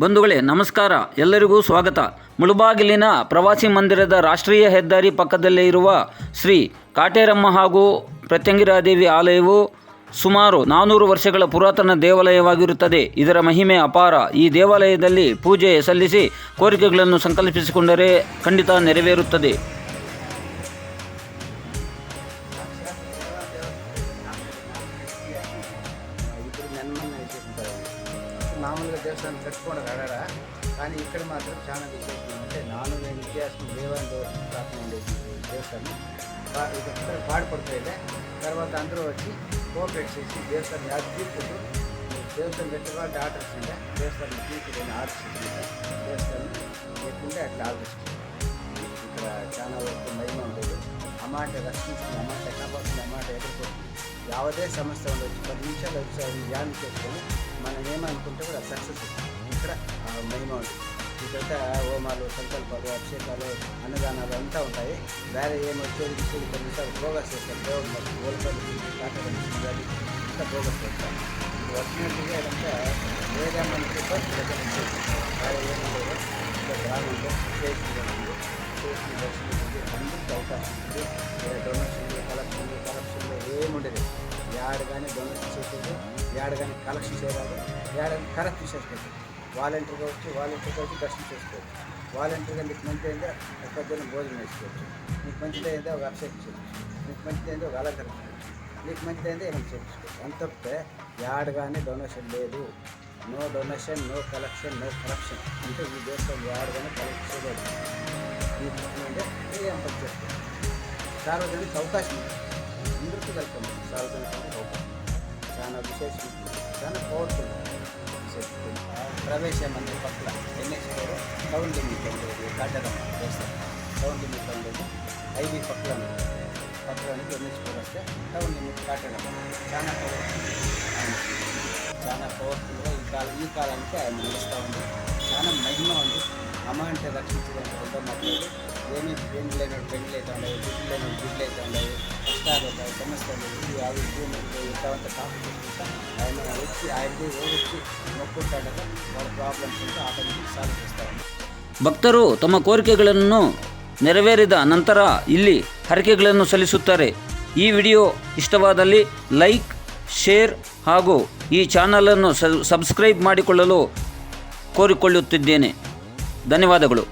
ಬಂಧುಗಳೇ, ನಮಸ್ಕಾರ. ಎಲ್ಲರಿಗೂ ಸ್ವಾಗತ. ಮುಳುಬಾಗಿಲಿನ ಪ್ರವಾಸಿ ಮಂದಿರದ ರಾಷ್ಟ್ರೀಯ ಹೆದ್ದಾರಿ ಪಕ್ಕದಲ್ಲೇ ಇರುವ ಶ್ರೀ ಕಾಟೇರಮ್ಮ ಹಾಗೂ ಪ್ರತ್ಯಂಗಿರಾದೇವಿ ಆಲಯವು ಸುಮಾರು ನಾನ್ನೂರು ವರ್ಷಗಳ ಪುರಾತನ ದೇವಾಲಯವಾಗಿರುತ್ತದೆ. ಇದರ ಮಹಿಮೆ ಅಪಾರ. ಈ ದೇವಾಲಯದಲ್ಲಿ ಪೂಜೆ ಸಲ್ಲಿಸಿ ಕೋರಿಕೆಗಳನ್ನು ಸಂಕಲ್ಪಿಸಿಕೊಂಡರೆ ಖಂಡಿತ ನೆರವೇರುತ್ತದೆ. మామూలుగా దేవస్థానం కట్టుకోవడం అడాడ కానీ ఇక్కడ మాత్రం చాలా విశేషం అంటే నాను నేను ఇతిహాసం దేవాన్ని ప్రార్థన ఉండేది దేవస్థానం. ఇక్కడ పాడుపడిపోయితే తర్వాత అందరూ వచ్చి కోఆపరేట్ చేసి దేవస్థానం యాడ్ తీసుకుంటూ దేవస్థానం పెట్టేవాళ్ళు ఆర్డర్స్ ఉండే దేవస్థానం తీసుకుని ఆర్డర్స్ ఉంటే దేవస్థానం ఎట్లుంటే అట్లా ఆర్డర్స్ ఇక్కడ చాలా వరకు మహిమ అమాట అమ్మాట రక్షించిన అమ్మాట ఎక్కడ పోతుంది అమ్మాట యావదే సమస్య ఉండొచ్చు. పది నిమిషాలు వచ్చి అది ధ్యానం చేసుకొని మనం ఏమనుకుంటే కూడా సక్సెస్ ఇక్కడ మహిమ ఉంటుంది ఇక్కడంతా హోమాలు సంకల్పాలు అభిషేకాలు అన్నదానాలు అంతా ఉంటాయి. వేరే ఏమి వచ్చేది ఇచ్చేది కొన్నిసార్లు ప్రోగ్రెస్ చేస్తారు దేవుడు ఓల్పల్లి కాటలు ఇంత ప్రోగ్రెస్ చేస్తారు ఇది వచ్చినట్టుగా ఇదంతా వేరే మనకి వేరే ఏముండదు ఇక్కడ గ్రామంలో చేసి చేసి దర్శనం అవకాశం డొనేషన్లు కలెక్షన్లు కలెక్షన్లు ఏముండదు యాడ్ కానీ డొనేషన్ చేసేది యాడ్ కానీ కలెక్షన్ చేయరాదు. యాడ్ కానీ కరెక్ట్ చేసుకోవచ్చు వాలంటీర్గా వచ్చి వాలంటీర్గా వచ్చి దర్శనం చేసుకోవచ్చు. వాలంటీర్గా నీకు మంచి అయిందా ఒక పొద్దున్న భోజనం వేసుకోవచ్చు నీకు మంచిది అయిందా ఒక అభిషేకం చేయొచ్చు నీకు మంచిది అయిందా ఒక అలంకరణ చేయొచ్చు నీకు మంచిది అయిందా ఏమైనా చేయించుకోవచ్చు అంత తప్పితే యాడ్ కానీ డొనేషన్ లేదు. No donation no collection no corruption అంటే ఈ దేశం యాడ్ కానీ కలెక్షన్ చేయలేదు. సార్వజనిక అవకాశం అందరికీ వెల్కమ్. సార్వజనిక అవకాశం. చాలా విశేషం. చాలా పవర్ఫుల్ విశేషం ప్రవేశం మందిర్ పక్కల ఎన్ఎస్ టౌన్ లిమిట్ ఉండేది కట్టడం చేస్తారు. టౌన్ లిమిట్ ఉండేది ఐబీ పక్కల ఉంది పక్కన నుంచి ఎన్ఎస్ వస్తే టౌన్ లిమిట్ కట్టడం చాలా పవర్ఫుల్ చాలా పవర్ఫుల్గా ఈ కాలం ఈ కాలానికి ఆయన నిలుస్తూ ఉంది. చాలా మహిమ ఉంది. అమ్మ అంటే రక్షించడానికి ఉందో మాట్లాడి ఏమీ పెండ్లు లేని పెండ్లు అయితే ఉండవు గుడ్లు ಕಡಲೆ ತೊಗೊಂಡವು ಕಷ್ಟ ಆಗುತ್ತೆ, ಸಮಸ್ಯೆ ತೊಗೊಂಡು ಯಾವ ಇದು ಮತ್ತು ಇಂಥವಂಥ ಟಾಪಿಕ್ ಅಂತ ಅವನ್ನ ಹೆಚ್ಚಿ ಆಯ್ದು ಹೋಗಿಸಿ ಒಕ್ಕೂಟಾಡೋದು ಅವ್ರ ಪ್ರಾಬ್ಲಮ್ಸ್ ಅಂತ ಆಟೋಮೆಟಿಕ್ ಸಾಲ್ವ್ ಮಾಡ್ತಾರೆ ಭಕ್ತರು ತಮ್ಮ ಕೋರಿಕೆಗಳನ್ನು ನೆರವೇರಿದ ನಂತರ ಇಲ್ಲಿ ಹರಕೆಗಳನ್ನು ಸಲ್ಲಿಸುತ್ತಾರೆ. ಈ ವಿಡಿಯೋ ಇಷ್ಟವಾದಲ್ಲಿ ಲೈಕ್, ಶೇರ್ ಹಾಗೂ ಈ ಚಾನಲನ್ನು ಸಬ್ಸ್ಕ್ರೈಬ್ ಮಾಡಿಕೊಳ್ಳಲು ಕೋರಿಕೊಳ್ಳುತ್ತಿದ್ದೇನೆ. ಧನ್ಯವಾದಗಳು.